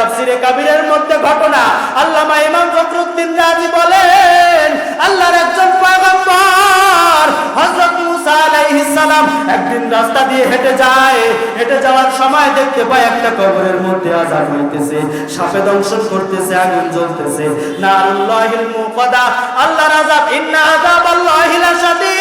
তাফসিরে কাবিরের মধ্যে ঘটনা। আল্লামা ইমাম ফখরুদ্দিন রাজি বলেন, আল্লাহর একজন পয়গম্বর হযরত মুসা আলাইহিস সালাম একদিন রাস্তা দিয়ে হেঁটে যায়। হেঁটে যাওয়ার সময় দেখতে পায় একটা কবরের মধ্যে আযাব হইতেছে, সাপে দংশন করতেছে, আগুন জ্বলতেছে। নারুল্লাহিল মুকাদা আল্লাহর আযাব, ইন্না আযাবাল্লাহি লাশাদীদ।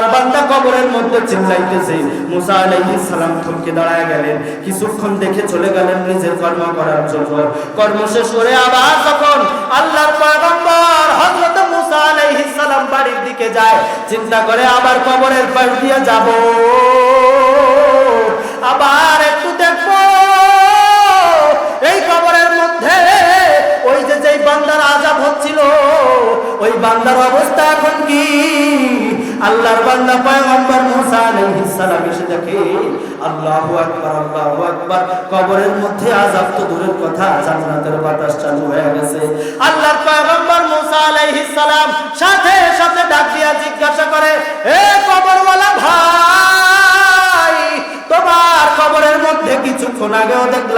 আল্লাহর বান্দা কবরের মধ্যে চিল্লাইতেছে। মুসা আলাইহিস সালাম থমকে দাঁড়ায় গেলেন। কিছুক্ষণ দেখে চলে গেলেন নিজের কর্ম করার জন্য। কর্ম শেষ করে আবার যখন আল্লাহর পয়গম্বর হযরত মুসা আলাইহিস সালাম বাড়ির দিকে যায়, চিন্তা করে আবার কবরের পাশ দিয়ে যাব। আবার একটু দেখব। এই কবরের মধ্যে ওই যে যেই বান্দার আজাব হচ্ছিল, ওই বান্দার অবস্থা এখন কি? আল্লাহর বান্দা পয়গম্বর মুসা আলাইহিস সালাম এসে দেখে, আল্লাহু আকবার আল্লাহু আকবার। কবরের মধ্যে আযাব তো দূরের কথা, জান্নাতের বাতাস চালু হয়ে গেছে। আল্লাহর পয়গম্বর মুসা আলাইহিস সালাম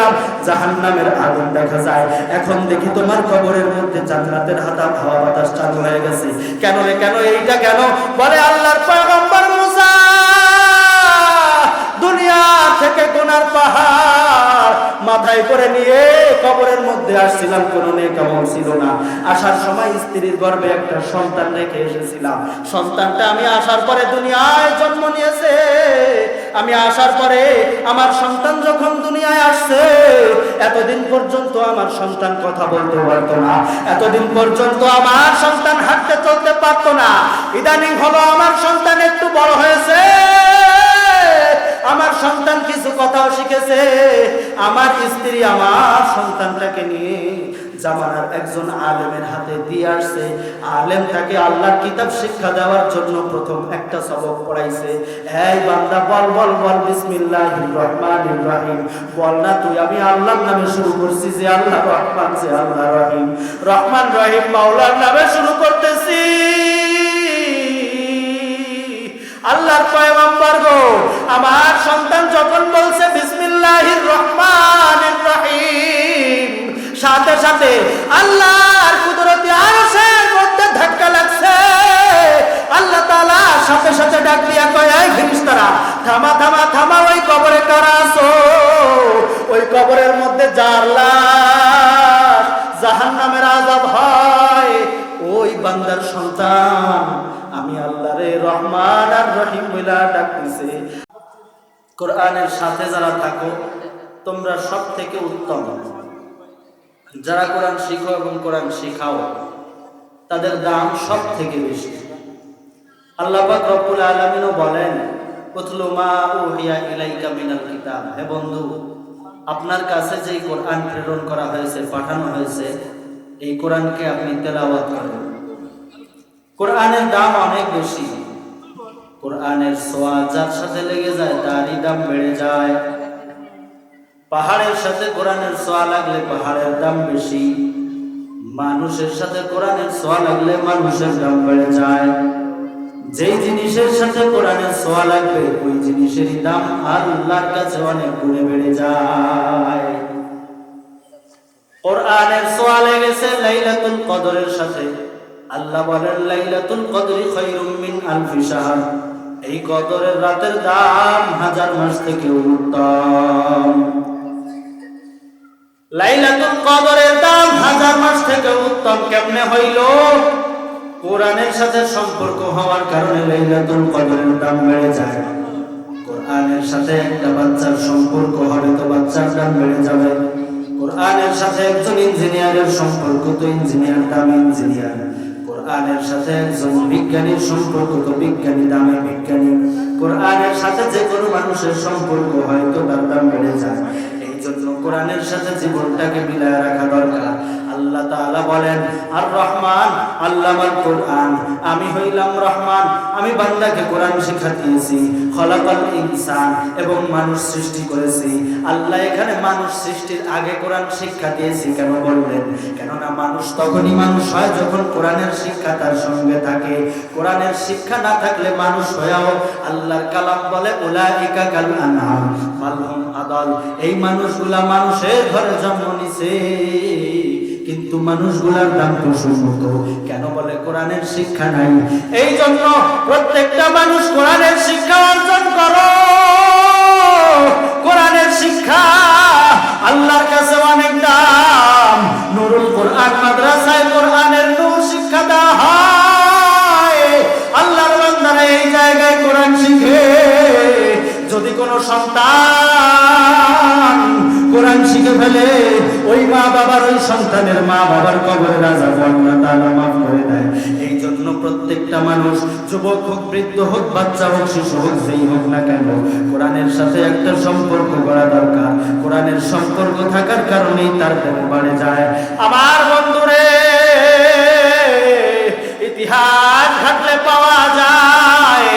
দেখলাম, জাহান্নামের আগুন দেখা যায়। এখন দেখি তোমার কবরের মধ্যে জান্নাতের হাতা হাওয়া বাতাস চালু হয়ে গেছে। কেন কেন এইটা কেন? বলে আল্লাহর পয়গম্বর মুসা, দুনিয়া থেকে পাহাড় মাথায় করে নিয়ে কবরের মধ্যে আসছিলাম, কোনো নেক আমল ছিল না। আসার সময় স্ত্রীর গর্ভে একটা সন্তান রেখে এসেছিলাম। সন্তানটা আমি আসার পরে দুনিয়ায় জন্ম নিয়েছে। আমি আসার পরে আমার সন্তান যখন দুনিয়ায় আসছে, এতদিন পর্যন্ত আমার সন্তান কথা বলতে পারতো না। এতদিন পর্যন্ত আমার সন্তান হাঁটতে চলতে পারতো না। ইদানিং হলো আমার সন্তান একটু বড় হয়েছে। আমার সন্তান কিছু কথাও শিখেছে। আমার স্ত্রী আমার সন্তানটাকে নিয়ে জামানার একজন আলেমের হাতে দিয়ে আসছে। আলেম তাকে আল্লাহর কিতাব শিক্ষা দেওয়ার জন্য প্রথম একটা সবক পড়াইছে। এই বান্দা, বল বল বল, বিসমিল্লাহির রহমানির রহিম। বল না তুই, আমি আল্লাহর নামে শুরু করছি যে আল্লাহ রহমান, যে আল্লাহ রহিম। রহমান, রহিম, মাওলার নামে শুরু করতেছি। আল্লাহর পয়গম্বর গো, আমার সন্তান যখন বলছে, বিসমিল্লাহির রহমানির রহিম সাথে সাথে আল্লাহর কুদরতি আরশের মধ্যে ধাক্কা লাগছে। আল্লাহ তাআলা সাথে সাথে ডাক দিয়া কয়, এই ফেরেশতারা, থামা থামা থামা, ওই কবরে কারা আছো? ওই কবরের মধ্যে যার লাশ জাহান্নামের আযাব হয়, ওই বান্দার সন্তান। আমি আল্লাহরে রহমান আর রহিম বইলা ডাকতেছে। কোরআনের সাথে যারা থাকো, তোমরা সব থেকে উত্তম। যারা কোরআন শিখো এবং কোরআন শিখাও, তাদের দাম সব থেকে বেশি। আল্লাহ পাক রব্বুল আলামিনও বলেন হে বন্ধু, আপনার কাছে যেই কোরআন প্রেরণ করা হয়েছে, পাঠানো হয়েছে, এই কোরআনকে আপনি তেলাওয়াত করেন। কোরআনের দাম অনেক বেশি। কোরআনের সোয়া যার সাথে লেগে যায়, তারই দাম বেড়ে যায়। পাহাড়ের সাথে কোরআনের সোয়া লাগলে পাহাড়ের দাম বেশি, মানুষের সাথে কোরআনের সোয়া লাগলে মানুষের দাম বেড়ে যায়। যেই জিনিসের সাথে কোরআনের সোয়া লাগবে, ওই জিনিসেরই দাম আল্লাহর কাছে অনেক গুণে বেড়ে যায়। কোরআনের সোয়া লেগেছে লাইলাতুল কদরের সাথে। আল্লাহ বলেন, লাইলাতুল কদরি খায়রুম মিন আলফি শাহর। এই কদরের রাতের দাম হাজার মাস থেকে উত্তম। লাইলাতুল কদরের দাম হাজার মাস থেকে উত্তম কেমনে হইল? কোরআনের সাথে সম্পর্ক হওয়ার কারণে লাইলাতুল কদরের দাম বেড়ে যায়। কোরআনের সাথে একটা বাচ্চার সম্পর্ক হবে তো বাচ্চার দাম বেড়ে যাবে। কোরআনের সাথে একজন ইঞ্জিনিয়ারের সম্পর্ক তো ইঞ্জিনিয়ার দাম ইঞ্জিনিয়ার। কোরআনের সাথে একজন বিজ্ঞানীর সম্পর্ক তো বিজ্ঞানী দামে বিজ্ঞানী। কোরআনের সাথে যে কোনো মানুষের সম্পর্ক হয়তো তার দাম বেড়ে যায়। জন্য কোরআনের সাথে জীবনটাকে মিলায় রাখা দরকার। আল্লাহ তাআলা বলেন, আর রহমান আল্লামাল কোরআন, আমি হইলাম রহমান, আমি বান্দাকে কোরআন শিক্ষা দিয়েছি খলাকাল ইনসান এবং মানুষ সৃষ্টি করেছি। আল্লাহ এখানে মানুষ সৃষ্টির আগে কোরআন শিক্ষা দিয়েছি, কেন বললেন? কেননা মানুষ তখনই মানুষ হয় যখন কোরআনের শিক্ষা তার সঙ্গে থাকে। কোরআনের শিক্ষা না থাকলে মানুষ হয়েও আল্লাহর কালাম বলে, উলাইকা কাল আনহাম মালহুম আদল। এই মানুষগুলা মানুষের ঘরে জন্ম নিছে। কিন্তু মানুষগুলার দাম তো সুন্নত কেন বলে কোরআনের শিক্ষা নাই? এই জন্য প্রত্যেকটা মানুষ কোরআনের শিক্ষা অর্জন করো। কোরআনের শিক্ষা আল্লাহর কাছে অনেক দাম কোরআন শিখে ফেলে ওই মা বাবার, ওই সন্তানের মা বাবার কবরে রাজা আল্লাহ তাআলা মাফ করে দেয়। এই জন্য প্রত্যেকটা মানুষ, যুবক হোক, বৃদ্ধ হোক, বাচ্চা হোক, শিশু হোক, যেই হোক না কেন, কোরআনের সাথে একটা সম্পর্ক করা দরকার। কোরআনের সম্পর্ক থাকার কারণেই তার প্রেম বাড়ে যায়। আমার বন্ধুরে, ইতিহাস ঘাটলে পাওয়া যায়।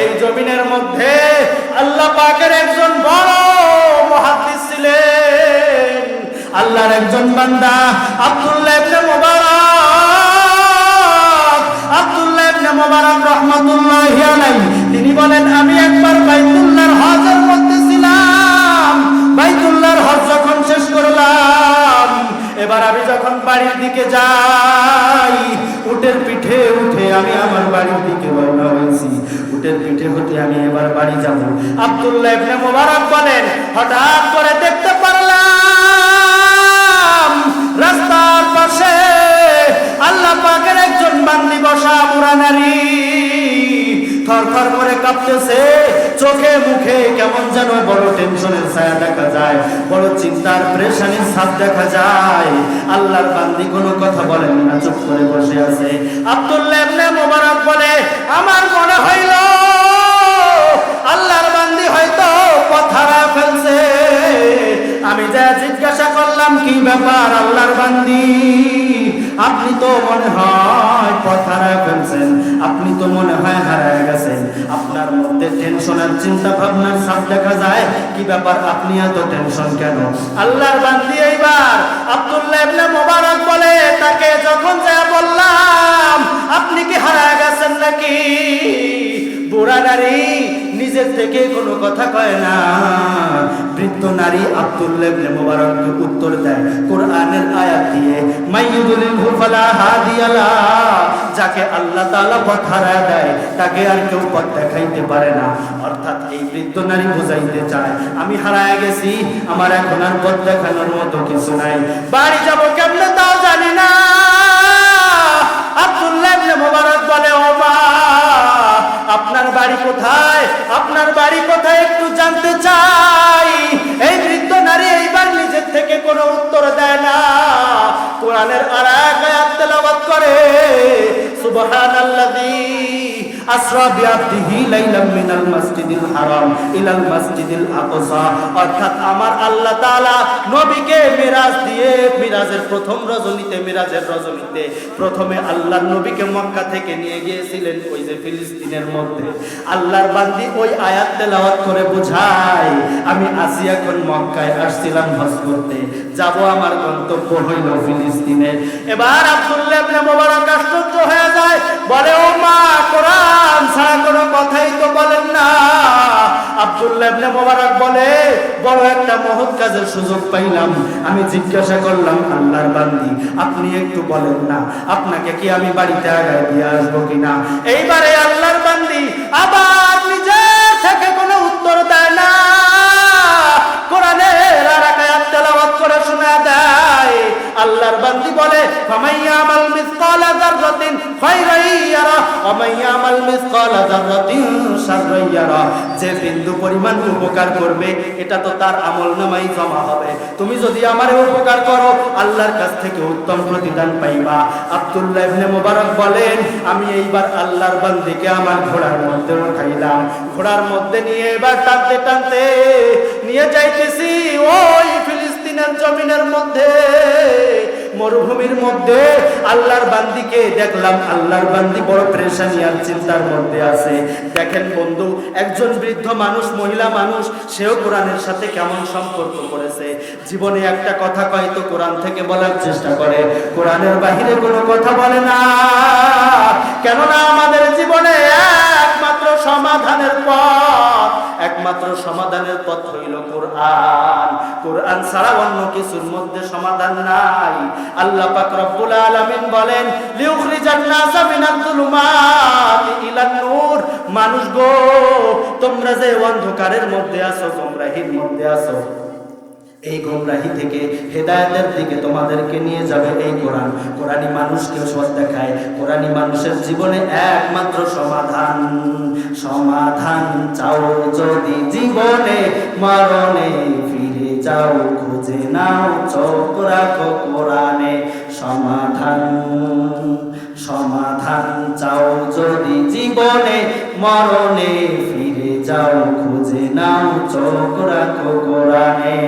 এই জমিনের মধ্যে আল্লাহ পাকের একজন আল্লাহর একজন বান্দা, আব্দুল্লাহ ইবনে মুবারক। আব্দুল্লাহ ইবনে মুবারক রাহমাতুল্লাহি আলাইহি, তিনি বলেন, আমি একবার বাইতুল্লাহর হজের মধ্যে ছিলাম। বাইতুল্লাহর হজ যখন শেষ করলাম, এবার আমি যখন বাড়ির দিকে যাই, উটের পিঠে উঠে আমি আমার বাড়ির দিকে রওনা হয়েছি। উটের পিঠে হতে আমি এবার বাড়ি যাব। আব্দুল্লাহ ইবনে মুবারক বলেন, হঠাৎ করে দেখতে বুড়া নারী। থর থর করে কাঁপতেছে, চোখে মুখে কেমন যেন বড় টেনশনের ছায়া দেখা যায়, বড় চিন্তার প্রেশানির ছাপ দেখা যায়। আল্লাহর বান্দি কোনো কথা বলেন না, চুপ করে বসে আছে। আব্দুল্লাহ ইবনে মোবারক বলে, আমার মনে হইল, আল্লাহর বান্দি হয়তো কথারা ফেলছে। আমি যা জিজ্ঞাসা করলাম, কি ব্যাপার আল্লাহর বান্দি? আপনি তো মনে হয় পথ হারায় ফেলছেন আপনি তো মনে হয় হারায় গেছেন। আপনার মধ্যে টেনশন আর চিন্তা ভাবনার সাপ দেখা যায়। কি ব্যাপার? আপনি এত টেনশন কেন? আল্লাহর বান্দি এইবার। আব্দুল্লাহ মোবারক বলে, তাকে যখন যা বললাম, আপনি কি হারায় গেছেন নাকি? বুড়া নারী নিজের থেকে কোনো কথা কয় না। বৃদ্ধ নারী আব্দুল্লাহ ইবনে মুবারককে উত্তর দেয়, কোরআনের আয়াত দিয়ে মাইয়ুদুলিল হুফালা হাদিয়ালা যাকে আল্লাহ তাআলা পথ হারায় দেয়, তাকে আর কেউ পথ দেখাইতে পারে না। অর্থাৎ এই বৃদ্ধ নারী বুঝাইতে চায়, আমি হারায় গেছি, আমার এখন আর পথ দেখানোর মতো কিছু নাই। বাড়ি যাব কেমনে তাও জানি না। আব্দুল্লাহ মুবারক বলে, ও মা, আপনার বাড়ি কোথায়? আপনার বাড়ি কোথায় একটু জানতে চাই। এই বৃদ্ধ নারী এইবার নিজের থেকে কোনো উত্তর দেয় না। কোরআনের আর এক আয়াত তেলাওয়াত করে, সুবহানাল্লাযী আসরা বিআবদিহি লাইলাম মিনাল মাসজিদিল হারাম অর্থাৎ আমার আল্লাহ তাআলা নবীকে মিরাজ দিয়ে মিরাজের প্রথম রজনীতে, মিরাজের রজনীতে প্রথমে আল্লাহর নবীকে মক্কা থেকে নিয়ে গিয়েছিলেন ওই যে ফিলিস্তিনের মধ্যে। আল্লাহর বান্দি ওই আয়াত তেলাওয়াত করে বুঝায়, আমি আসি এখন মক্কায়, আসছিলাম হজ করতে। যাব আমার গন্তব্য হইল ফিলিস্তিনে। এবার আব্দুল্লাহ ইবনে মুবারক আশ্চর্য হয়ে যায়, বলে, ও মা, কোরআন ছাড়া কোনো কথাই তো বলেন না। আব্দুল্লাহ ইবনে বলে, বড় একটা মহৎ কাজের সুযোগ পাইলাম। আমি জিজ্ঞাসা করলাম, আল্লাহর বান্দি, আপনি একটু বলেন না, আপনাকে কি আমি বাড়িতে আগায় দিয়ে আসব কিনা? এইবারে আল্লাহর বান্দি আবার যে বিন্দু পরিমাণ উপকার করবে, এটা তো তার আমল নামাই জমা হবে। তুমি যদি আমারে উপকার করো, আল্লাহর কাছ থেকে উত্তম প্রতিদান পাইবা। আব্দুল্লাহ মুবারক বলেন, আমি এইবার আল্লাহর বান্দিকে আমার ঘোড়ার মধ্যে উঠাইলাম। ঘোড়ার মধ্যে নিয়ে এবার টানতে টানতে নিয়ে যাইতেছি ওই ফিলিস্তিনের জমিনের মধ্যে। মরুভূমির মধ্যে আল্লাহর বান্দিকে দেখলাম, আল্লাহর বান্দি বড় প্রেশানি আর চিন্তার মধ্যে আছে। দেখেন বন্ধু, একজন বৃদ্ধ মানুষ, মহিলা মানুষ, সেও কোরআনের সাথে কেমন সম্পর্ক করেছে? জীবনে একটা কথা কয় তো কোরআন থেকে বলার চেষ্টা করে। কোরআনের বাহিরে কোনো কথা বলে না। কেননা আমাদের জীবনে একমাত্র সমাধানের পথ একমাত্র সমাধানের পথ হইল কোরআন। কোরআন ছাড়া অন্য কিছুর মধ্যে সমাধান নাই। আল্লাহ পাক রব্বুল আলামিন বলেন, লিউখরিজান নাসা মিনাল যুলুমাতি ইলান নূর। মানুষ গো, তোমরা যে অন্ধকারের মধ্যে আছো, তোমরা হির মধ্যে আছো। এই গোমরাহি থেকে হেদায়েতের দিকে তোমাদেরকে নিয়ে যাবে এই কোরআন। কোরআনই মানুষকে সৎ দেখায়। কোরআনই মানুষের জীবনে একমাত্র সমাধান। সমাধান চাও যদি জীবনে, মরণে ফিরে যাও, খুঁজে নাও, চোখ রাখো কোরআনে। সমাধান সমাধান চাও যদি জীবনে, মরণে ফিরে যাও, খুঁজে কোরআনে।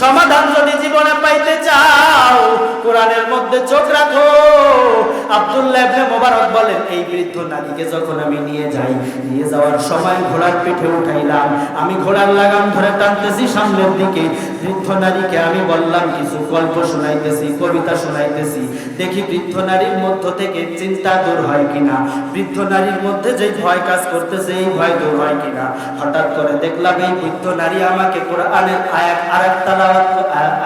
সমাধান যদি জীবনে পাইতে চাও কোরআনের মধ্যে চোখ রাখো। আব্দুল্লাহ মোবারক বলেন, এই বৃদ্ধ নারীকে যখন আমি নিয়ে যাই, নিয়ে যাওয়ার সময় ঘোড়ার পিঠে উঠাইলাম। আমি ঘোড়ার লাগাম ধরে টানতেছি সামনের দিকে। বৃদ্ধ নারীকে আমি বললাম, কিছু গল্প শোনাইতেছি, কবিতা শোনাইতেছি। দেখি বৃদ্ধ নারীর মধ্য থেকে চিন্তা দূর হয় কিনা। বৃদ্ধ নারীর মধ্যে যে ভয় কাজ করতেছে, এই ভয় দূর হয় কিনা। হঠাৎ করে দেখলাম, এই বৃদ্ধ নারী আমাকে কোরআনের আয়াত আরেক তালাওয়াত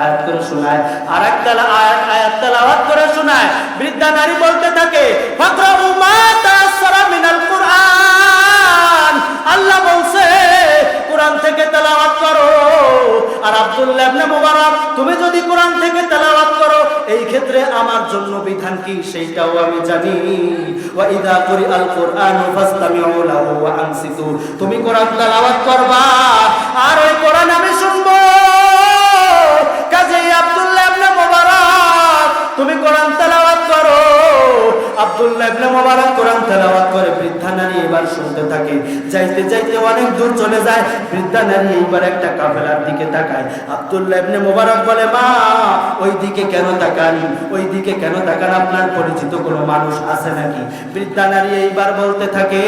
আয়াত করে শোনায়। আরেক তালা আয়াত আয়াত তালাওয়াত করে শোনায়। বৃদ্ধা নারী বলতে থাকে। আল্লাহ বলছে, কোরআন থেকে তেলাওয়াত করো। আর আব্দুল্লাহ মুবারক, তুমি যদি কোরআন থেকে তেলাওয়াত করো, এই ক্ষেত্রে আমার জন্য বিধান কি? সেইটাও আমি জানি। ওয়া কুরিআল কুরআন লাহু ওয়া আনসিতু। তুমি কোরআন তেলাওয়াত করবা। আর ওই কোরআন আমি শুনব আপনার পরিচিত কোনো মানুষ আছে নাকি? বৃদ্ধা নারী এইবার বলতে থাকে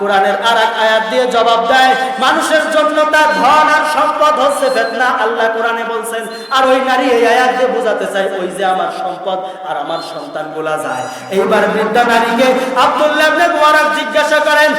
কোরআনের আরেক আয়াত দিয়ে জবাব দেয়, মানুষের জন্য তার ধন আর সম্পদ হচ্ছে আল্লাহ কোরআনে বলছেন, আর ওই নারী এই আয়াত দিয়ে বোঝাতে চায়, ওই যে আমার সম্পদ আর আমার সন্তান গোলা যায়। এইবার বৃদ্ধা নারীকে আব্দুল্লাহ জিজ্ঞাসা করেন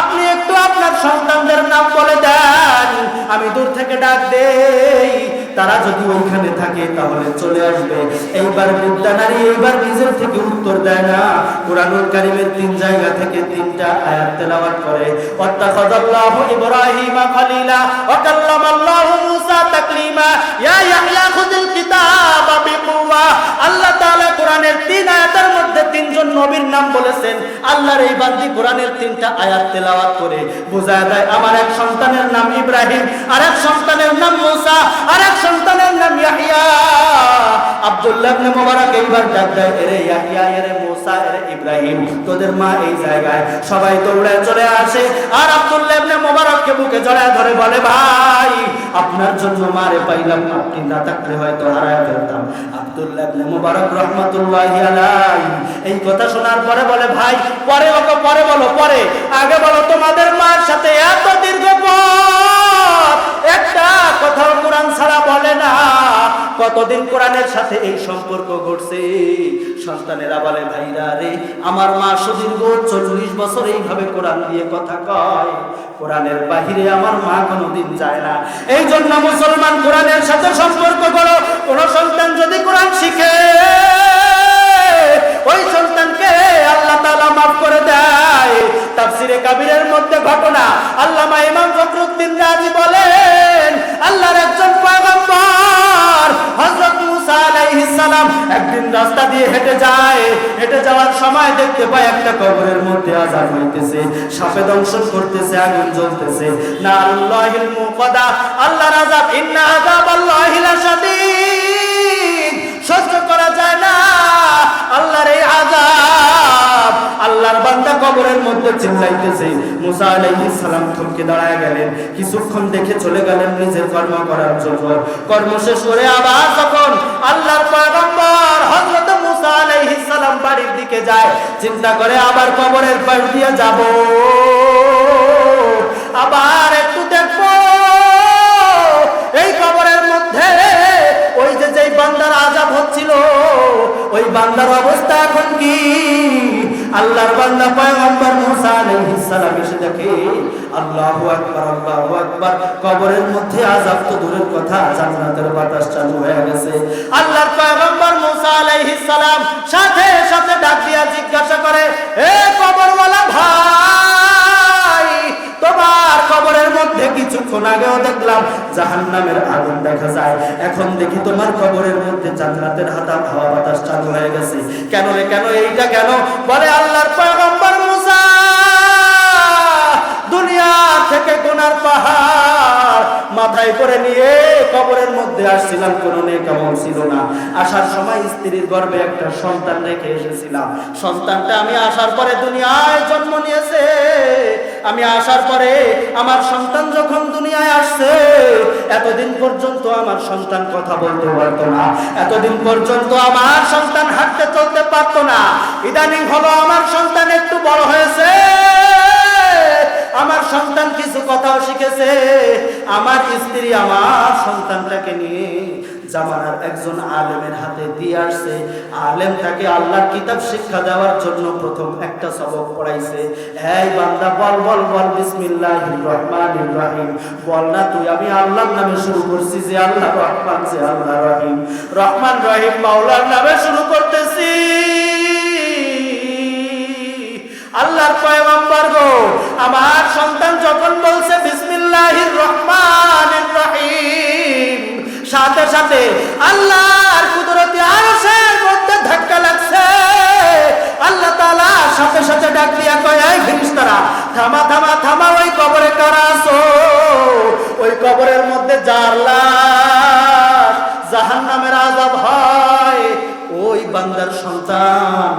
আপনি একটু আপনার সন্তানদের নাম বলে দেন। আমি দূর থেকে ডাক দেই। তারা যদি ওইখানে থাকে তাহলে চলে আসবে। এইবার বৃদ্ধা নারী এইবার নিজের থেকে উত্তর দেয় না। কোরআনুল কারিমের তিন জায়গা থেকে তিনটা আয়াত তেলাওয়াত করে। ওয়াত্তাখাযাল্লাহু ইব্রাহিমা খলিলা ওয়া কাল্লামাল্লাহু মূসা তাকলিমা। ইয়া ইয়াহইয়া, খুযিল কিতাবা বিকুওয়া। আল্লাহ তাআলা কোরআনের তিন আয়াতের মধ্যে তিনজন নবীর নাম বলেছেন, আল্লাহর এই বান্দি কোরআনের তিনটা আয়াত তেলাওয়াত করে বোঝায় দেয় আমার এক সন্তানের নাম ইব্রাহিম আর এক সন্তানের নাম মূসা আর এক সন্তানের নাম ইয়াহইয়া আব্দুল্লাহ ইবনে মুবারক এইবার ডাক দেয়, এরে ইয়াহইয়া এরে মূসা, এরে ইব্রাহিম, তোদের মা এই জায়গায়, সবাই দৌড়ে চলে আসে। আর আব্দুল্লাহ ইবনে মুবারককে বুকে জড়ায় ধরে বলে, ভাই, আপনার জন্য মারে পাইলাম আপনি না থাকলে হয়তো হারায় ফেলতাম। আব্দুল্লাহ ইবনে মুবারক রাহমাতুল্লাহি আলাইহি, এই কথা শোনার পরে বলে, ভাই, পরে ওকে পরে বলো, পরে। আগে বলো, তোমাদের মার সাথে এত দীর্ঘ একটা কথা কোরআন ছাড়া বলে না। কতদিন কোরআনের সাথে এই সম্পর্ক ঘটছে? সন্তানেরা বলে, ভাইরা রে, আমার মা সুদীর্ঘ চল্লিশ বছর এইভাবে কোরআন দিয়ে কথা কয়। কোরআনের বাহিরে আমার মা কোনোদিন যায় না। এই জন্য মুসলমান কোরআনের সাথে সম্পর্ক করো। কোন সন্তান যদি কোরআন শিখে ওই সন্তানকে আল্লাহ তালা মাফ করে দেয়। তাফসিরে কাবিরের মধ্যে ঘটনা, আল্লামা ইমাম ফখরুদ্দিন রাজি বলেন, আল্লাহর একজন পয়গম্বর সালাম একদিন রাস্তা দিয়ে হেঁটে যায়। হেঁটে যাওয়ার সময় দেখতে পায় একটা কবরের মধ্যে আযাব হইতেছে, সাপে দংশন করতেছে, আগুন জ্বলতেছে। নারুল্লাহিল মুকাদা, আল্লাহর ইন্না সহ্য করা যায় না। আল্লাহর এই আযাব আল্লাহর বান্দা কবরের মধ্যে চিল্লাইতেছে। মুসা আলাইহিস সালাম থমকে দাঁড়ায় গেলেন। কিছুক্ষণ দেখে চলে গেলেন নিজের কর্ম করার জন্য। কর্ম শেষ করে আবার তখন আল্লাহর পয়গম্বর হযরত মুসা আলাইহিস সালাম বাড়ির দিকে যায়, চিন্তা করে আবার কবরের পাশ দিয়ে যাব। আবার একটু দেখব। এই কবরের মধ্যে ওই যে যেই বান্দার আজাব হচ্ছিল ওই বান্দার অবস্থা এখন কি? আল্লাহর বান্দা পয়গম্বর মুসা আলাইহিস সালাম এসে দেখে, আল্লাহু আকবার আল্লাহু আকবার। কবরের মধ্যে আযাব তো দূরের কথা, জান্নাতের বাতাস চালু হয়ে গেছে। আল্লাহর পয়গম্বর মুসা আলাইহিস সালাম সাথে সাথে ডাক দিয়া জিজ্ঞাসা কিছুক্ষণ আগেও দেখলাম জাহান্নামের আগুন দেখা যায়। এখন দেখি তোমার কবরের মধ্যে জান্নাতের হাতা হাওয়া বাতাস চালু হয়ে গেছে। কেন রে, কেন এইটা কেন? বলে আল্লাহর পয়গম্বর মুসা, দুনিয়া থেকে গোনার পাহাড় মাথায় করে নিয়ে কবরের মধ্যে আসছিলাম, কোনো নেক আমল ছিল না। আসার সময় স্ত্রীর গর্ভে একটা সন্তান রেখে এসেছিলাম। সন্তানটা আমি আসার পরে দুনিয়ায় জন্ম নিয়েছে। আমি আসার পরে আমার সন্তান যখন দুনিয়ায় আসছে, এতদিন পর্যন্ত আমার সন্তান কথা বলতে পারতো না। এতদিন পর্যন্ত আমার সন্তান হাঁটতে চলতে পারতো না। ইদানিং হলো আমার সন্তান একটু বড় হয়েছে। আমার সন্তান কিছু কথাও শিখেছে। আমার স্ত্রী আমার সন্তানটাকে নিয়ে জামানার একজন আলেমের হাতে দিয়ে আসছে। আলেম তাকে আল্লাহর কিতাব শিক্ষা দেওয়ার জন্য প্রথম একটা সবক পড়াইছে। এই বান্দা, বল বল বল, বিসমিল্লাহির রহমানির রহিম। বল না তুই, আমি আল্লাহর নামে শুরু করছি যে আল্লাহ রহমান, যে আল্লাহ রহিম। রহমান, রহিম, মাওলার নামে শুরু করতেছি। আল্লাহর পয়গম্বর গো, আমার সন্তান যখন বলছে বিসমিল্লাহির রহমানির রহিম সাথে সাথে আল্লাহর কুদরতি আরশের মধ্যে ধাক্কা লাগছে। আল্লাহ তাআলা সাথে সাথে ডাক দিয়া কয়, এই ফেরেশতারা, থামা থামা থামা, ওই কবরে কারা আছো? ওই কবরের মধ্যে যার লাশ জাহান্নামের আযাব হয়, ওই বান্দার সন্তান।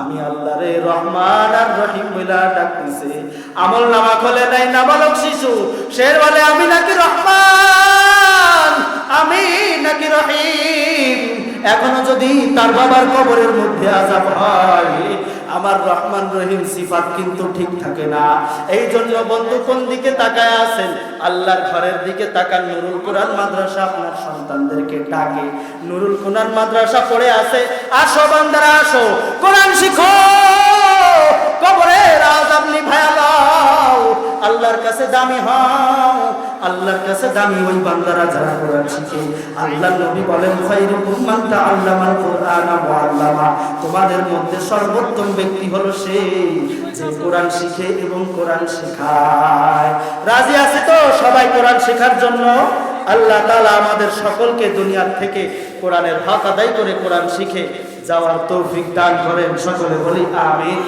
আমি আল্লাহ রে রহমান আর রহিম বইলা ডাকতেছে। আমল নামা খোলে নাই নাবালক শিশু শের বলে আমি নাকি রহমান? আমি নাকি রহিম? এখনও যদি তার বাবার কবরের মধ্যে আজাব হয়, আমার রহমান রহিম সিফাত কিন্তু ঠিক থাকে না। এই জন্য বন্ধু কোন দিকে তাকায় আছেন? আল্লাহর ঘরের দিকে তাকান। নুরুল কোরআন মাদ্রাসা আপনার সন্তানদেরকে ডাকে। নুরুল কোরআন মাদ্রাসা পড়ে আছে। আসো বান্দারা, আসো। কোরআন শিখো। কবরের আযাব নিভায়া দাও। আল্লাহর কাছে দামি হও আল্লাহর কাছে দামি ওই বান্দারা যারা কোরআন শিখে। আল্লাহ নবী বলেন খায়রুকুম মান তাআল্লামাল কোরআন ওয়া আল্লামা। তোমাদের মধ্যে সর্বোত্তম ব্যক্তি হলো সেই যে কোরআন শিখে এবং কোরআন শেখায়। রাজি আছে তো সবাই কোরআন শেখার জন্য? আল্লাহ তাআলা আমাদের সকলকে দুনিয়ার থেকে কোরআনের হক আদায় করে কোরআন শিখে যাওয়ার তৌফিক দান করেন। সকলে বলি, আমিন।